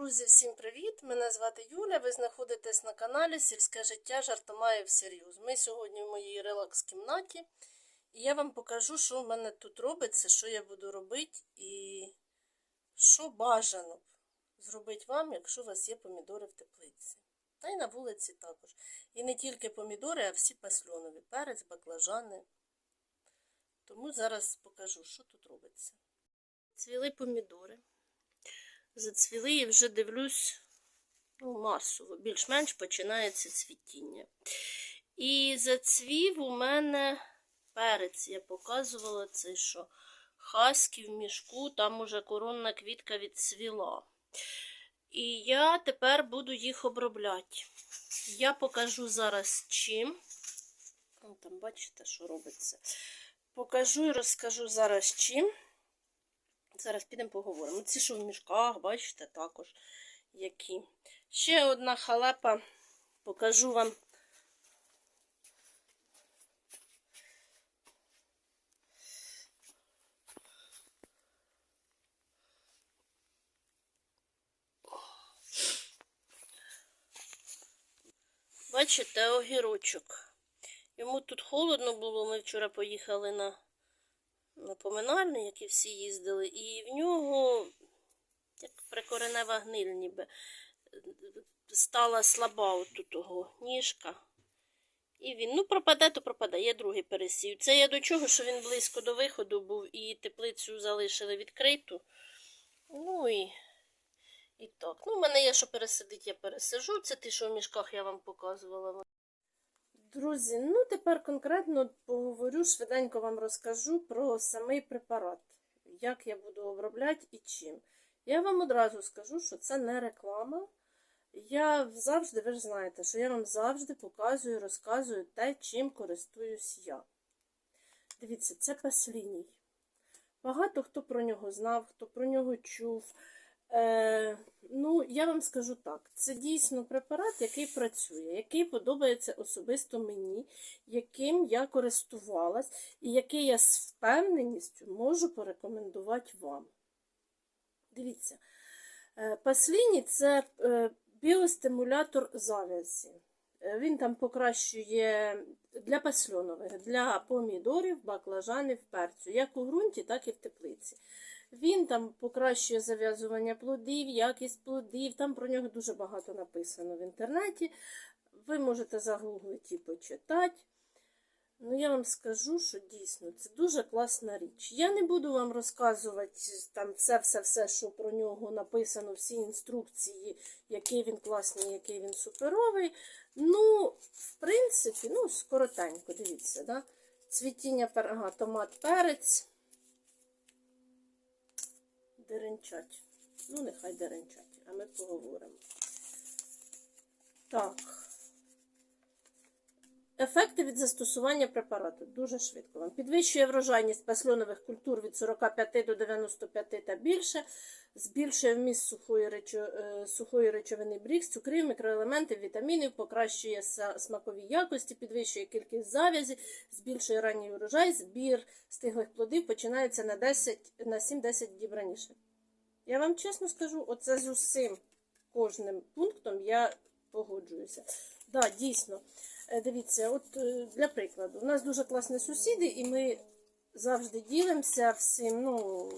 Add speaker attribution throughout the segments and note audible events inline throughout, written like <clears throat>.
Speaker 1: Друзі, всім привіт! Мене звати Юля. Ви знаходитесь на каналі Сільське життя жартомає всерйоз. Ми сьогодні в моїй релакс-кімнаті, і я вам покажу, що в мене тут робиться, що я буду робити і що бажано зробити вам, якщо у вас є помідори в теплиці. Та й на вулиці також. І не тільки помідори, а всі пасльонові. Перець, баклажани. Тому зараз покажу, що тут робиться. Цвіли помідори зацвіли і вже дивлюсь ну, масово, більш-менш починається цвітіння. І зацвів у мене перець. Я показувала це, що хаски в мішку, там уже коронна квітка відцвіла. І я тепер буду їх обробляти. Я покажу зараз чим. Вон там бачите, що робиться. Покажу і розкажу зараз чим. Зараз підемо поговоримо. Ці, що в мішках, бачите, також які. Ще одна халепа. Покажу вам. Бачите, огірочок. Йому тут холодно було. Ми вчора поїхали на на поминальний, як і всі їздили, і в нього, як прикоренева гниль, ніби стала слаба от того ніжка. І він, ну, пропаде, то пропаде. Я другий пересів. Це я до чого, що він близько до виходу був і теплицю залишили відкриту. Ну і і так. Ну, в мене є, що пересидить, я пересижу. Це ті, що в мішках я вам показувала. Друзі, ну тепер конкретно поговорю, швиденько вам розкажу про самий препарат, як я буду обробляти і чим. Я вам одразу скажу, що це не реклама. Я завжди, ви ж знаєте, що я вам завжди показую, розказую те, чим користуюсь я. Дивіться, це пасліній. Багато хто про нього знав, хто про нього чув. Е, Ну, я вам скажу так: це дійсно препарат, який працює, який подобається особисто мені, яким я користувалась, і який я з впевненістю можу порекомендувати вам. Дивіться, е, пасліні це е, біостимулятор завязі. Е, Він там покращує для пасльонових, для помідорів, баклажанів, перцю, як у ґрунті, так і в теплиці. Він там покращує зав'язування плодів, якість плодів. Там про нього дуже багато написано в інтернеті. Ви можете загуглити і почитати. Ну, я вам скажу, що дійсно це дуже класна річ. Я не буду вам розказувати там все-все-все, що про нього написано, всі інструкції, який він класний, який він суперовий. Ну, в принципі, ну, скоротенько, дивіться, да? цвітіння ага, томат перець деренчать. Ну, нехай деренчать, а ми поговоримо. Так. Ефекти від застосування препарату дуже швидко вам. Підвищує врожайність пасльонових культур від 45 до 95 та більше, збільшує вміст сухої, речо, е, сухої речовини брікс, цукрів, мікроелементів, вітамінів, покращує смакові якості, підвищує кількість завязі, збільшує ранній урожай, збір стиглих плодів починається на 10, на 7-10 діб раніше. Я вам чесно скажу, оце з усім кожним пунктом я погоджуюся. Так, да, дійсно. Е, дивіться, от е, для прикладу, у нас дуже класні сусіди, і ми завжди ділимося всім, ну,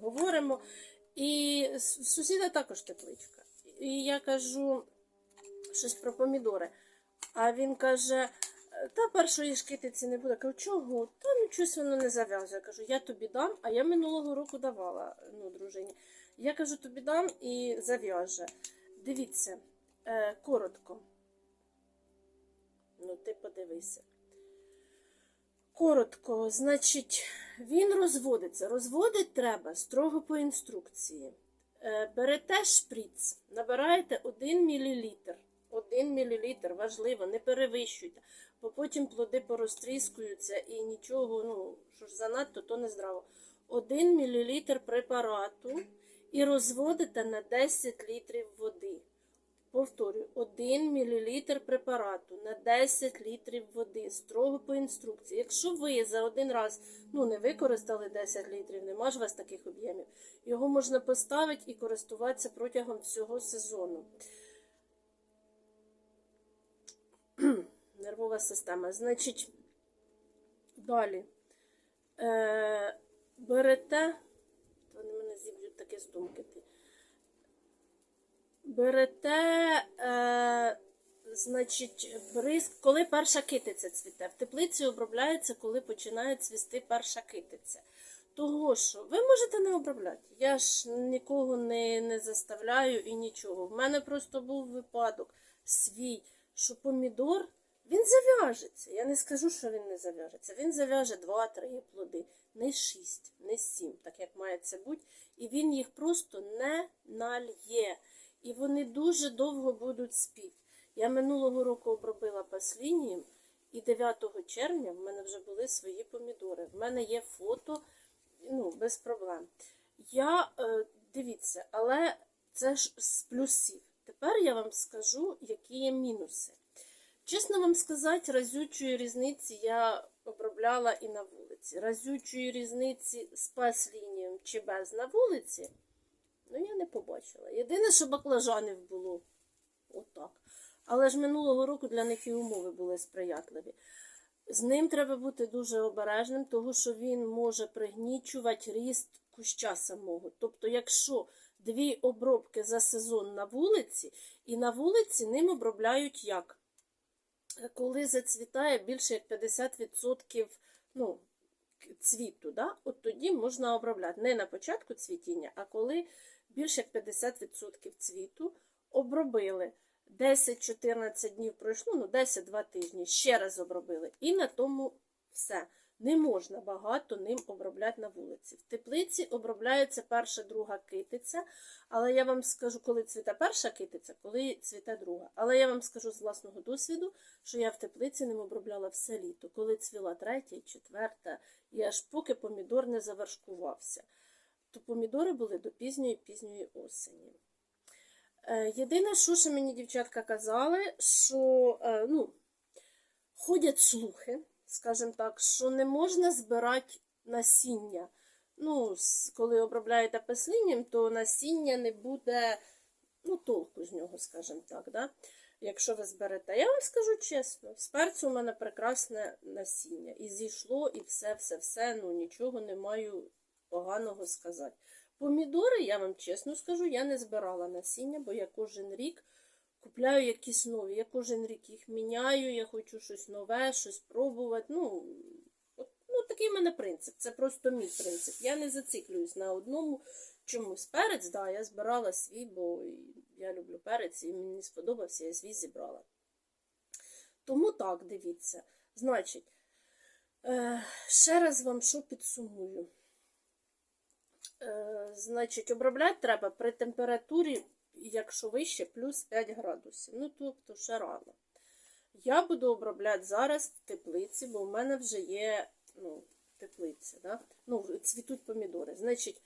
Speaker 1: говоримо. І сусіда також тепличка. І я кажу щось про помідори. А він каже: та першої шкитиці не буде. Я кажу, чого? Та ну щось воно не зав'язує. Я кажу, я тобі дам, а я минулого року давала ну, дружині. Я кажу, тобі дам і зав'яже. Дивіться, е, коротко. Ну, ти подивися. Коротко, значить, він розводиться. Розводить треба строго по інструкції. Е, берете шприц, набираєте 1 мл. 1 мл, важливо, не перевищуйте, бо потім плоди порозтріскуються і нічого, ну, що ж занадто, то не здраво. 1 мл препарату і розводите на 10 літрів води Повторюю, 1 мл препарату на 10 літрів води, строго по інструкції. Якщо ви за один раз ну, не використали 10 літрів, нема ж у вас таких об'ємів, його можна поставити і користуватися протягом всього сезону. <clears throat> Нервова система. Значить, далі. Е, берете, вони мене зіб'ють таке з думки. Берете, е, значить, бризк, коли перша китиця цвіте. В теплиці обробляється, коли починає цвісти перша китиця. Того що ви можете не обробляти. Я ж нікого не, не заставляю і нічого. В мене просто був випадок свій, що помідор він зав'яжеться. Я не скажу, що він не зав'яжеться. Він зав'яже 2-3 плоди, не 6, не 7, так як має це бути. І він їх просто не нальє. І вони дуже довго будуть спіти. Я минулого року обробила паслінієм, і 9 червня в мене вже були свої помідори. В мене є фото, ну, без проблем. Я, е, дивіться, але це ж з плюсів. Тепер я вам скажу, які є мінуси. Чесно вам сказати, разючої різниці я обробляла і на вулиці. Разючої різниці з паслінієм чи без на вулиці, ну я не побачила. Єдине, що баклажанів було отак. Але ж минулого року для них і умови були сприятливі. З ним треба бути дуже обережним, тому що він може пригнічувати ріст куща самого. Тобто, якщо дві обробки за сезон на вулиці, і на вулиці ним обробляють як? Коли зацвітає більше як 50% ну, цвіту, да? от тоді можна обробляти. Не на початку цвітіння, а коли більше як 50% цвіту обробили. 10-14 днів пройшло, ну 10-2 тижні, ще раз обробили. І на тому все. Не можна багато ним обробляти на вулиці. В теплиці обробляється перша, друга китиця, але я вам скажу, коли цвіте перша китиця, коли цвіте друга. Але я вам скажу з власного досвіду, що я в теплиці ним обробляла все літо, коли цвіла третя, і четверта, і аж поки помідор не завершкувався. То помідори були до пізньої пізньої осені. Е, Єдине, що ще мені дівчатка казали, що е, ну, ходять слухи, скажімо так, що не можна збирати насіння. Ну, коли обробляєте песлінням, то насіння не буде ну, толку з нього, скажімо так. Да? Якщо ви зберете. Я вам скажу чесно, з перцю у мене прекрасне насіння. І зійшло, і все, все, все, ну нічого не маю поганого сказати. Помідори, я вам чесно скажу, я не збирала насіння, бо я кожен рік купляю якісь нові. Я кожен рік їх міняю, я хочу щось нове, щось пробувати. Ну, от, ну такий в мене принцип. Це просто мій принцип. Я не зациклююсь на одному чомусь. Перець, да, я збирала свій, бо я люблю перець і мені сподобався, я свій зібрала. Тому так, дивіться. Значить, е, ще раз вам що підсумую. Е, значить, обробляти треба при температурі, якщо вище, плюс 5 градусів. Ну, тобто ще рано. Я буду обробляти зараз в теплиці, бо в мене вже є ну, теплиця. Да? Ну, цвітуть помідори. Значить,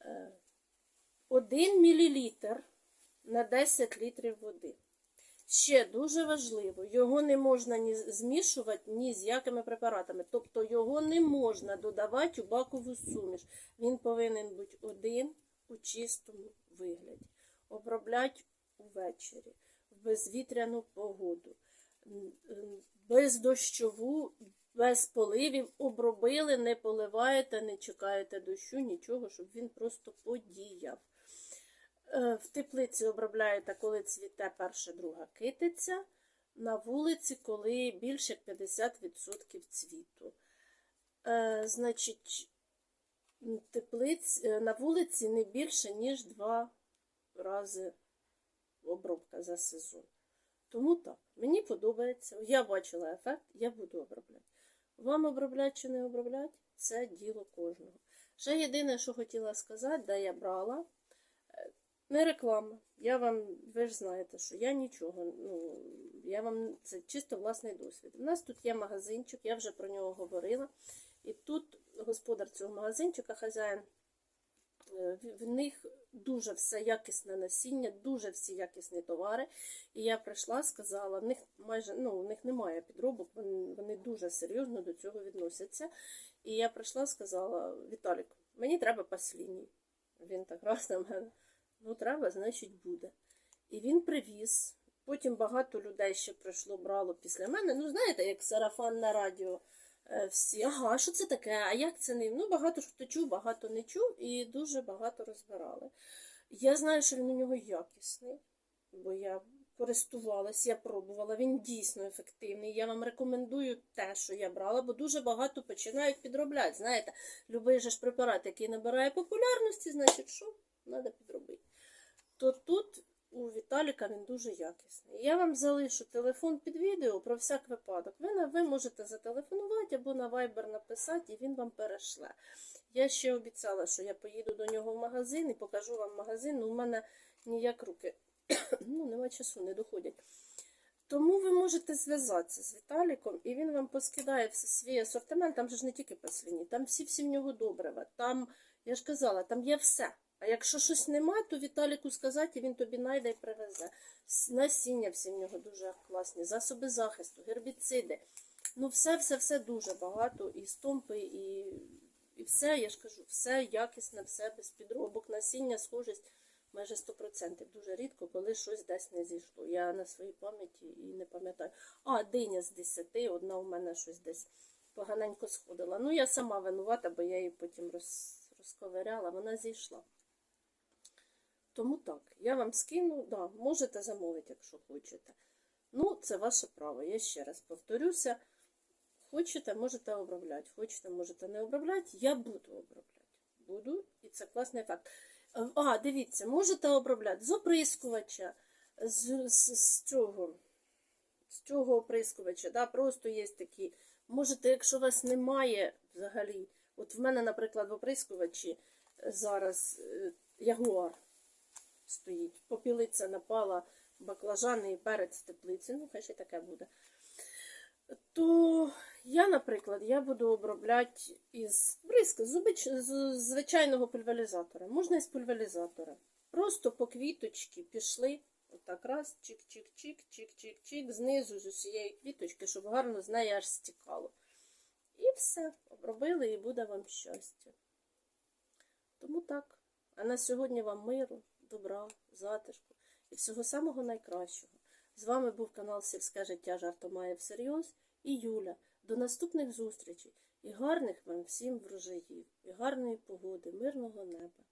Speaker 1: е, 1 мл на 10 літрів води. Ще дуже важливо, його не можна ні змішувати ні з якими препаратами. Тобто його не можна додавати у бакову суміш. Він повинен бути один у чистому вигляді. Обробляти увечері, в безвітряну погоду, м, бездощову, без поливів. Обробили, не поливаєте, не чекаєте дощу, нічого, щоб він просто подіяв. Е, В теплиці обробляєте, коли цвіте перша, друга китиця. На вулиці, коли більше 50% цвіту. Е, значить, теплиць, е, на вулиці не більше, ніж два рази обробка за сезон. Тому так, мені подобається. Я бачила ефект, я буду обробляти. Вам обробляти чи не обробляти, це діло кожного. Ще єдине, що хотіла сказати, де я брала. Не реклама. Я вам, ви ж знаєте, що я нічого. Ну, я вам це чисто власний досвід. У нас тут є магазинчик, я вже про нього говорила. І тут господар цього магазинчика, хазяїн, Е, В них дуже все якісне насіння, дуже всі якісні товари. І я прийшла, сказала, в них майже ну, у них немає підробок, вони, дуже серйозно до цього відносяться. І я прийшла, сказала, Віталік, мені треба пасліні. Він так раз на мене. Ну, треба, значить, буде. І він привіз. Потім багато людей ще прийшло, брало після мене. Ну, знаєте, як сарафан на радіо. Е, Всі, ага, що це таке? А як це ним? Ну, багато хто чув, багато не чув, і дуже багато розбирали. Я знаю, що він у нього якісний, бо я користувалась, я пробувала, він дійсно ефективний. Я вам рекомендую те, що я брала, бо дуже багато починають підробляти. Знаєте, любий же ж препарат, який набирає популярності, значить, що треба підробити. То тут у Віталіка він дуже якісний. Я вам залишу телефон під відео про всяк випадок. Ви, ви можете зателефонувати або на Viber написати, і він вам перешле. Я ще обіцяла, що я поїду до нього в магазин і покажу вам магазин. У мене ніяк руки <coughs> ну, нема часу, не доходять. Тому ви можете зв'язатися з Віталіком, і він вам поскидає свій асортимент. Там же ж не тільки посліні, там всі всі в нього добрива. Там, я ж казала, там є все. А якщо щось нема, то Віталіку сказати, він тобі найде і привезе. Насіння всі в нього дуже класні, засоби захисту, гербіциди. Ну, все, все, все дуже багато. І стомпи, і, і все, я ж кажу, все якісне, все без підробок, насіння, схожість майже 100%. Дуже рідко, коли щось десь не зійшло. Я на своїй пам'яті і не пам'ятаю. А, диня з 10, одна у мене щось десь поганенько сходила. Ну, я сама винувата, бо я її потім роз, розковиряла, вона зійшла. Тому так, я вам скину, да, можете замовити, якщо хочете. Ну, це ваше право. Я ще раз повторюся. Хочете, можете обробляти. Хочете, можете не обробляти. Я буду обробляти. Буду, і це класний ефект. Е, А, дивіться, можете обробляти з оприскувача, з, з, з цього, з цього оприскувача, да, просто є такі. Можете, якщо у вас немає взагалі, от в мене, наприклад, в оприскувачі зараз е, ягуар стоїть. Попілиця напала баклажани і перець теплиці. Ну, хай ще таке буде. То я, наприклад, я буду обробляти із бризки, з звичайного пульверизатора. Можна із пульверизатора. Просто по квіточці пішли. Отак раз, чик-чик-чик, чик-чик-чик, знизу з усієї квіточки, щоб гарно з неї аж стікало. І все, обробили і буде вам щастя. Тому так. А на сьогодні вам миру, добра, затишку і всього самого найкращого. З вами був канал Сільське життя жартомає всерйоз і Юля. До наступних зустрічей і гарних вам всім врожаїв, і гарної погоди, мирного неба.